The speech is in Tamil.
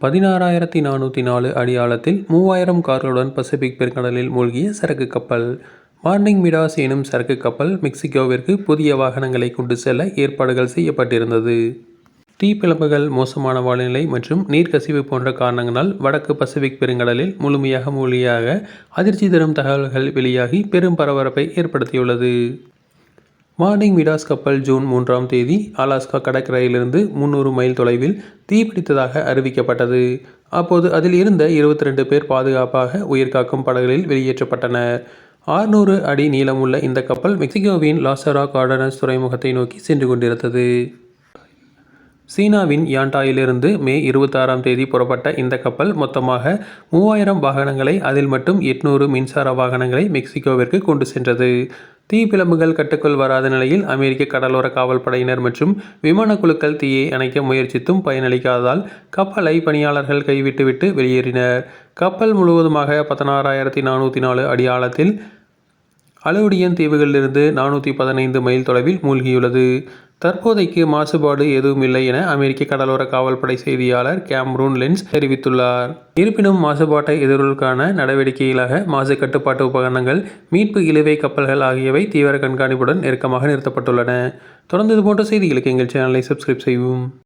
பதினாறாயிரத்தி நானூற்றி நாலு அடியாளத்தில் மூவாயிரம் கார்களுடன் பசிபிக் பெருங்கடலில் மூழ்கிய சரக்கு கப்பல். மார்னிங் மிடாஸ் எனும் சரக்கு கப்பல் மெக்சிகோவிற்கு புதிய வாகனங்களை கொண்டு செல்ல ஏற்பாடுகள் செய்யப்பட்டிருந்தது. தீப்பிழம்புகள் மோசமான வானிலை மற்றும் நீர்க்கசிவு போன்ற காரணங்களால் வடக்கு பசிபிக் பெருங்கடலில் முழுமையாக மூழ்கியாக அதிர்ச்சி தரும் தகவல்கள் வெளியாகி பெரும் பரபரப்பை ஏற்படுத்தியுள்ளது. மார்னிங் மிடாஸ் கப்பல் ஜூன் மூன்றாம் தேதி அலாஸ்கா கடற்கரையிலிருந்து முந்நூறு மைல் தொலைவில் தீப்பிடித்ததாக அறிவிக்கப்பட்டது. அப்போது அதில் இருந்த இருபத்தி ரெண்டு பேர் பாதுகாப்பாக உயிர்காக்கும் படகுகளில் வெளியேற்றப்பட்டனர் ஆறுநூறு அடி நீளமுள்ள இந்த கப்பல் மெக்சிகோவின் லாசரா கார்டனஸ் துறைமுகத்தை நோக்கி சென்று கொண்டிருந்தது. சீனாவின் யாண்டாயிலிருந்து மே இருபத்தாறாம் தேதி புறப்பட்ட இந்த கப்பல் மொத்தமாக மூவாயிரம் வாகனங்களை அதில் மட்டும் எட்நூறு மின்சார வாகனங்களை மெக்சிகோவிற்கு கொண்டு சென்றது. தீப்பிழம்புகள் கட்டுக்குள் வராத நிலையில் அமெரிக்க கடலோர காவல்படையினர் மற்றும் விமான குழுக்கள் தீயை அணைக்க முயற்சித்தும் பயனளிக்காததால் கப்பலை பணியாளர்கள் கைவிட்டுவிட்டு வெளியேறினர். கப்பல் முழுவதுமாக பதினாறாயிரத்தி நானூற்றி நாலு அடி ஆழத்தில் அலோடியன் தீவுகளிலிருந்து நானூற்றி பதினைந்து மைல் தொலைவில் மூழ்கியுள்ளது. தற்போதைக்கு மாசுபாடு எதுவும் இல்லை என அமெரிக்க கடலோர காவல்படை செய்தியாளர் கேம்ரூன் லென்ஸ் தெரிவித்துள்ளார். இருப்பினும் மாசுபாட்டை எதிர்கொள்கான நடவடிக்கைகளாக மாசு கட்டுப்பாட்டு உபகரணங்கள் மீட்பு இழுவை கப்பல்கள் ஆகியவை தீவிர கண்காணிப்புடன் நெருக்கமாக நிறுத்தப்பட்டுள்ளன. தொடர்ந்து இது போன்ற செய்திகளுக்கு எங்கள் சேனலை சப்ஸ்கிரைப் செய்வோம்